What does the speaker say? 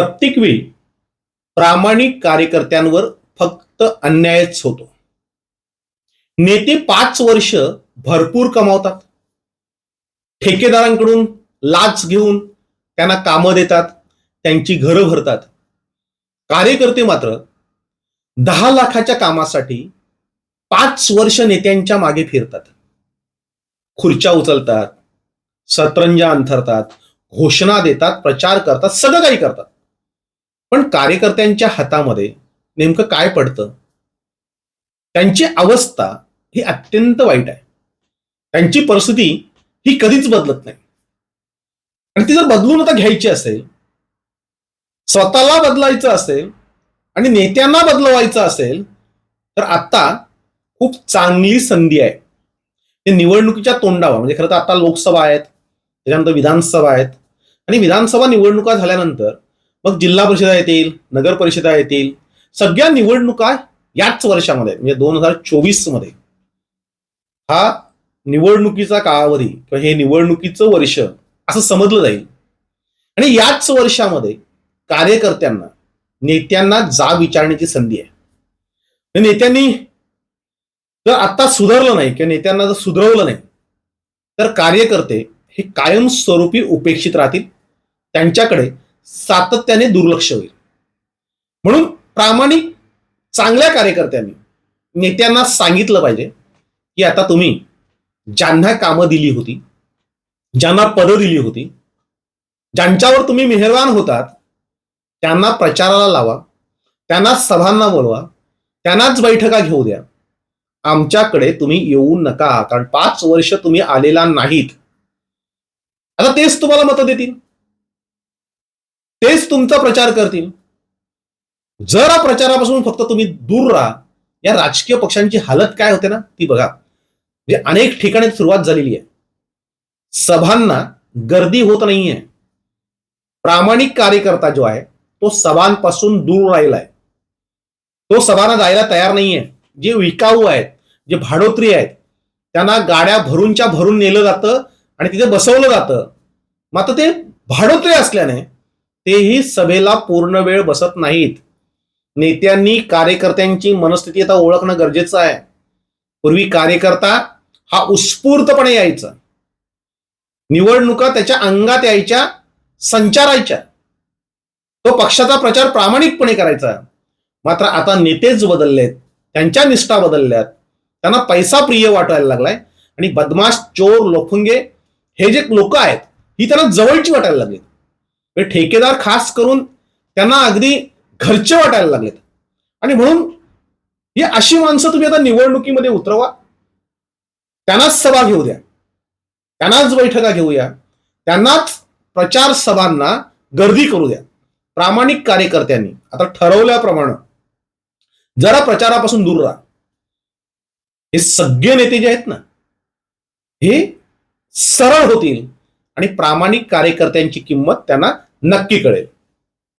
प्रत्येक वेळी प्रामाणिक कार्यकर्त्यांवर फक्त अन्यायच होतो. नेते पाच वर्ष भरपूर कमावतात. ठेकेदारांकडून लाच घेऊन त्यांना कामं देतात त्यांची घरं भरतात. कार्यकर्ते मात्र दहा लाखाच्या कामासाठी पाच वर्ष नेत्यांच्या मागे फिरतात. खुर्च्या उचलतात सतरंजा अंथरतात घोषणा देतात प्रचार करतात सगळं काही करतात. पण कार्यकर्त्यांच्या हातामध्ये नेमकं काय पडतं? त्यांची अवस्था ही अत्यंत वाईट आहे. त्यांची परिस्थिती ही कधीच बदलत नाही. आणि ती जर बदलून आता घ्यायची असेल स्वतःला बदलायचं असेल आणि नेत्यांना बदलवायचं असेल तर आता खूप चांगली संधी आहे. ते निवडणुकीच्या तोंडावर म्हणजे खरं तर आता लोकसभा आहेत त्याच्यानंतर विधानसभा आहेत. आणि विधानसभा निवडणुका झाल्यानंतर मग जिल्हा परिषदा येतील नगर परिषदा येतील. सगळ्या निवडणुका याच वर्षामध्ये म्हणजे दोन हजार चोवीसमध्ये हा निवडणुकीचा कालावधी किंवा हे निवडणुकीचं वर्ष असं समजलं जाईल. आणि याच वर्षामध्ये कार्यकर्त्यांना नेत्यांना जाब विचारण्याची संधी आहे. तर नेत्यांनी जर आता सुधारलं नाही किंवा नेत्यांना जर सुधारवलं नाही तर कार्यकर्ते हे कायमस्वरूपी उपेक्षित राहतील. त्यांच्याकडे सातत्याने दुर्लक्ष होईल. म्हणून प्रामाणिक चांगल्या कार्यकर्त्यांनी नेत्यांना सांगितलं पाहिजे की आता तुम्ही ज्यांना कामं दिली होती ज्यांना पदं दिली होती ज्यांच्यावर तुम्ही मेहरवान होतात त्यांना प्रचाराला लावा त्यांना सभांना बोलवा त्यांनाच बैठका घेऊ द्या. आमच्याकडे तुम्ही येऊ नका कारण पाच वर्ष तुम्ही आलेला नाहीत. आता तेच तुम्हाला मतं देतील. तेच तुमचा प्रचार करतील. जर प्रचारापासून फक्त तुम्ही दूर राहा या राजकीय पक्षांची हालत काय होते ना ती बघा. म्हणजे अनेक ठिकाणी सुरुवात झालेली आहे. सभांना गर्दी होत नाहीये. प्रामाणिक कार्यकर्ता जो आहे तो सभांपासून दूर राहिलाय. तो सभांना जायला तयार नाहीये. जे विकाऊ आहेत जे भाडोत्री आहेत त्यांना गाड्या भरूनच्या भरून नेलं जातं आणि तिथे बसवलं जातं. मात्र ते भाडोत्री असल्याने तेही सभेला पूर्ण वेळ बसत नाहीत. नेत्यांनी कार्यकर्त्यांची मनस्थिती आता ओळखणं गरजेचं आहे. पूर्वी कार्यकर्ता हा उत्स्फूर्तपणे यायचा. निवडणुका त्याच्या अंगात यायच्या संचारायच्या. तो पक्षाचा प्रचार प्रामाणिकपणे करायचा. मात्र आता नेतेच बदललेत त्यांच्या निष्ठा बदलल्यात. त्यांना पैसा प्रिय वाटायला लागलाय आणि बदमाश चोर लोखुंगे हे जे लोक आहेत ही त्यांना जवळची वाटायला लागली म्हणजे ठेकेदार खास करून त्यांना अगदी घरचे वाटायला लागलेत. आणि म्हणून ही अशी माणसं तुम्ही आता निवडणुकीमध्ये उतरवा. त्यांनाच सभा घेऊ द्या. त्यांनाच बैठका घेऊया त्यांनाच प्रचार सभांना गर्दी करू द्या. प्रामाणिक कार्यकर्त्यांनी आता ठरवल्याप्रमाणे जरा प्रचारापासून दूर राहा. हे सगळे नेते जे आहेत ना हे सरळ होतील. आणि प्रामाणिक कार्यकर्त्यांची किंमत त्यांना नक्की कळेल.